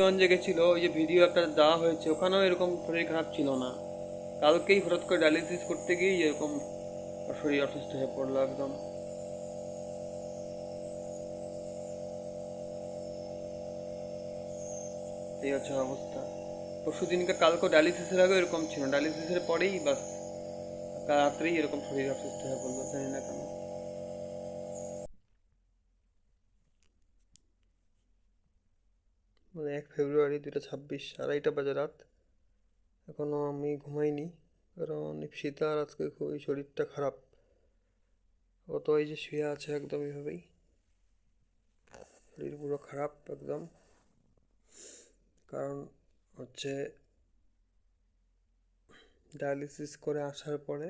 গঞ্জে গেছিল, ওই যে ভিডিও একটা দেওয়া হয়েছে, ওখানেও এরকম শরীর খারাপ ছিল না। কালকেই হঠাৎ করে ডায়ালিসিস করতে গিয়েই এরকম শরীর অসুস্থ হয়ে পড়ল একদম। এই হচ্ছে অবস্থা। পরশু দিনকে কালকে ডায়ালিসিসের আগে এরকম ছিল ডায়ালিসিসের পরেই বাস, রাত্রেই এরকম শরীর অসুস্থ হয়ে পড়ল, জানি না কেন মানে এক ফেব্রুয়ারি দুটো ছাব্বিশ আড়াইটা বাজে রাত। এখনও আমি ঘুমাইনি, কারণ ইপসিতার আজকে খুবই শরীরটা খারাপ। ও তো এই যে শুয়ে আছে একদম এইভাবেই। শরীর পুরো খারাপ একদম। কারণ হচ্ছে ডায়ালিসিস করে আসার পরে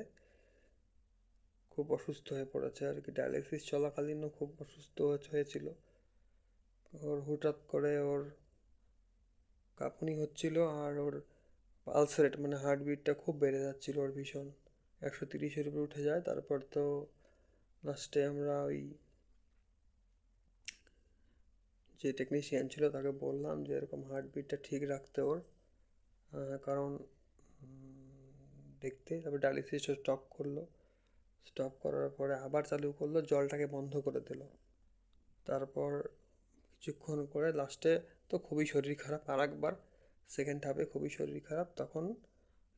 খুব অসুস্থ হয়ে পড়েছে আর কি। ডায়ালিসিস চলাকালীনও খুব অসুস্থ হয়েছিল। ওর হঠাৎ করে ওর কাঁপুনি হচ্ছিল আর ওর পালস রেট মানে হার্টবিটটা খুব বেড়ে যাচ্ছিল ওর ভীষণ। একশো তিরিশের উপরে উঠে যায়, তারপর তো লাস্টে আমরা ওই যে টেকনিশিয়ান ছিল তাকে বললাম যে এরকম হার্টবিটটা ঠিক রাখতে ওর কারণ দেখতে, তারপর ডায়ালিসিসটা স্টপ করল। স্টপ করার পরে আবার চালু করল, জলটাকে বন্ধ করে দিল। তারপর কিছুক্ষণ করে লাস্টে তো খুবই শরীর খারাপ আর একবার সেকেন্ড হাফে খুবই শরীর খারাপ, তখন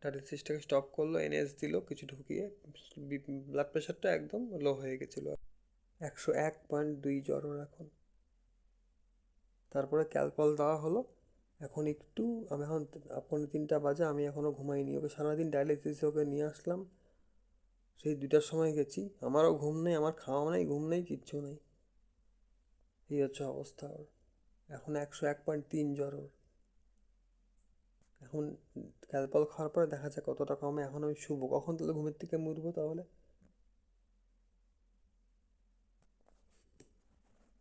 ডায়ালিসিসটাকে স্টপ করল এনএস দিল, কিছু ঢুকিয়ে ব্লাড প্রেশারটা একদম লো হয়ে গেছিল। একশো এক পয়েন্ট দুই জ্বর এখন। তারপরে ক্যালপল দেওয়া হলো। এখন একটু, আমি এখন পৌনে তিনটা বাজে, আমি এখনও ঘুমাইনি। ওকে সারাদিন ডায়ালিসিসে ওকে নিয়ে আসলাম। সেই দুটার সময় গেছি। আমারও ঘুম নেই, আমার খাওয়া নেই, ঘুম নেই, কিচ্ছু নেই। এই হচ্ছে অবস্থা ওর। এখন একশো এক পয়েন্ট তিন জ্বর এখন ক্যালপল খাওয়ার পরে দেখা যায় কতটা কমে, এখন আমি শুভ কখন তাহলে ঘুমের থেকে মরবো তাহলে?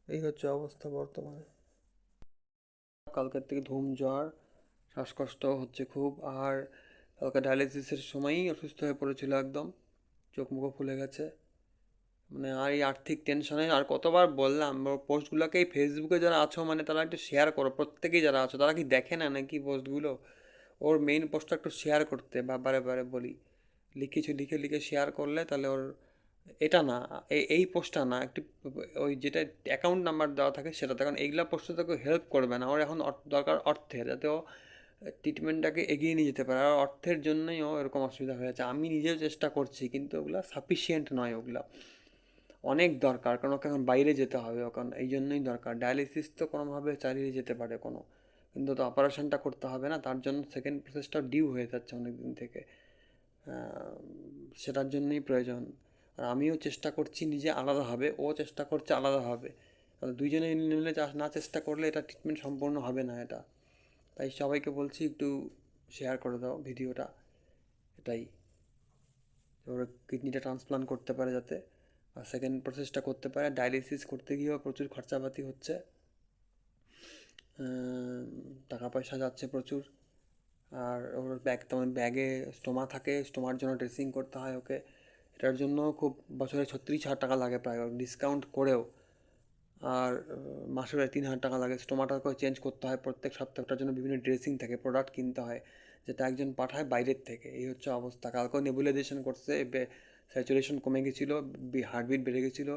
এই হচ্ছে অবস্থা বর্তমানে। কালকের থেকে ধুম, জ্বর, শ্বাসকষ্ট হচ্ছে খুব, আর কালকে ডায়ালিসিসের সময়ই অসুস্থ হয়ে পড়েছিল একদম। চোখ মুখও ফুলে গেছে। মানে আর এই আর্থিক টেনশনে আর কতবার বললাম পোস্টগুলোকে এই ফেসবুকে যারা আছো মানে তারা একটু শেয়ার করো, প্রত্যেকেই যারা আছো, তারা কি দেখে না নাকি পোস্টগুলো ওর মেইন পোস্টটা একটু শেয়ার করতে, বা বারে বারে বলি। লিখ কিছু লিখে লিখে শেয়ার করলে তাহলে ওর, এটা না এই পোস্টটা না, একটি, ওই যেটা অ্যাকাউন্ট নাম্বার দেওয়া থাকে সেটা কারণ এইগুলা পোস্টে তোকে হেল্প করবে না। ওর এখন দরকার অর্থের, যাতে ও ট্রিটমেন্টটাকে এগিয়ে নিয়ে যেতে পারে। আর অর্থের জন্যই ও এরকম অসুবিধা হয়েছে আমি নিজেও চেষ্টা করছি, কিন্তু ওগুলো সাফিসিয়েন্ট নয় ওগুলো। অনেক দরকার, কারণ ওকে এখন বাইরে যেতে হবে ওখান এই জন্যই দরকার। ডায়ালিসিস তো কোনোভাবে চালিয়ে যেতে পারে কোনো, কিন্তু তো অপারেশনটা করতে হবে না, তার জন্য সেকেন্ড প্রসেসটা ডিউ হয়ে যাচ্ছে অনেক দিন থেকে সেটার জন্যই প্রয়োজন। আর আমিও চেষ্টা করছি নিজে আলাদাভাবে ও চেষ্টা করছে আলাদাভাবে তাহলে দুইজনে মিলে না চেষ্টা করলে এটা ট্রিটমেন্ট সম্পূর্ণ হবে না এটা। তাই সবাইকে বলছি একটু শেয়ার করে দাও ভিডিওটা এটাই। ওর কিডনিটা ট্রান্সপ্লান্ট করতে পারে যাতে। সেকেন্ড প্রসেসটা করতে পারে। ডায়ালিসিস করতে গিয়েও প্রচুর খরচাপাতি হচ্ছে। টাকা পয়সা যাচ্ছে প্রচুর। আর ওর ব্যাগ তেমন ব্যাগে স্টোমা থাকে স্টোমার জন্য ড্রেসিং করতে হয় ওকে। এটার জন্য খুব বছরে ছত্রিশ হাজার টাকা লাগে প্রায় ডিসকাউন্ট করেও। আর মাসে প্রায় তিন হাজার টাকা লাগে। স্টোমাটাকে চেঞ্জ করতে হয়। প্রত্যেক সপ্তাহটার জন্য বিভিন্ন ড্রেসিং থাকে প্রোডাক্ট কিনতে হয়, যেটা একজন পাঠায় বাইরের থেকে। এই হচ্ছে অবস্থা। কালকেও নেবুলাইজেশন করছে স্যাচুরেশন কমে গেছিল হার্টবিট বেড়ে গেছিল।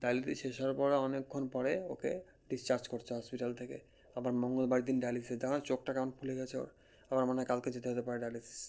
ডায়ালিসিস শেষ হওয়ার পরে অনেকক্ষণ পরে ওকে ডিসচার্জ করছে হসপিটাল থেকে। আবার মঙ্গলবার দিন ডায়ালিসিস দেখানো চোখটা কেমন ফুলে গেছে ওর। আবার মনে কালকে যেতে হতে পারে ডায়ালিসিস